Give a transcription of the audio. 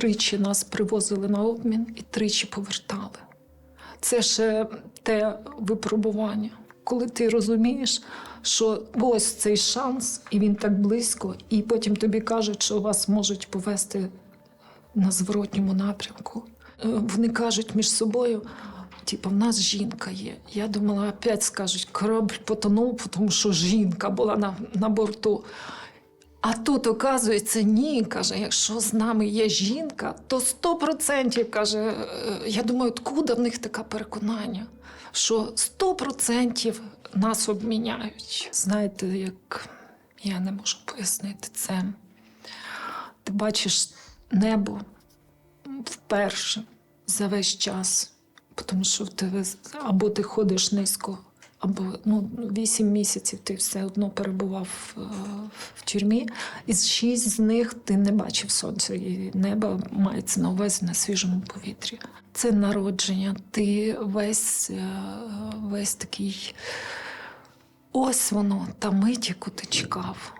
тричі нас привозили на обмін і тричі повертали. Це ще те випробування, коли ти розумієш, що ось цей шанс, і він так близько, і потім тобі кажуть, що вас можуть повести на зворотньому напрямку. Е, Вони кажуть між собою. Типу, в нас жінка є. Я думала, опять скажуть, корабль потонув, тому що жінка була на, на борту. А тут, оказується, ні, каже, якщо з нами є жінка, то 100% каже, е, я думаю, откуда в них таке переконання, що 100% нас обміняють. Знаєте, як я не можу пояснити це. Ти бачиш небо вперше за весь час, тому що в тебе або ти ходиш низько, або ну, вісім місяців ти все одно перебував е, в тюрмі, і з шість з них ти не бачив сонця, і небо мається на увазі на свіжому повітрі. Це народження, ти весь, е, весь такий. Ось воно, та мить, яку ти чекав.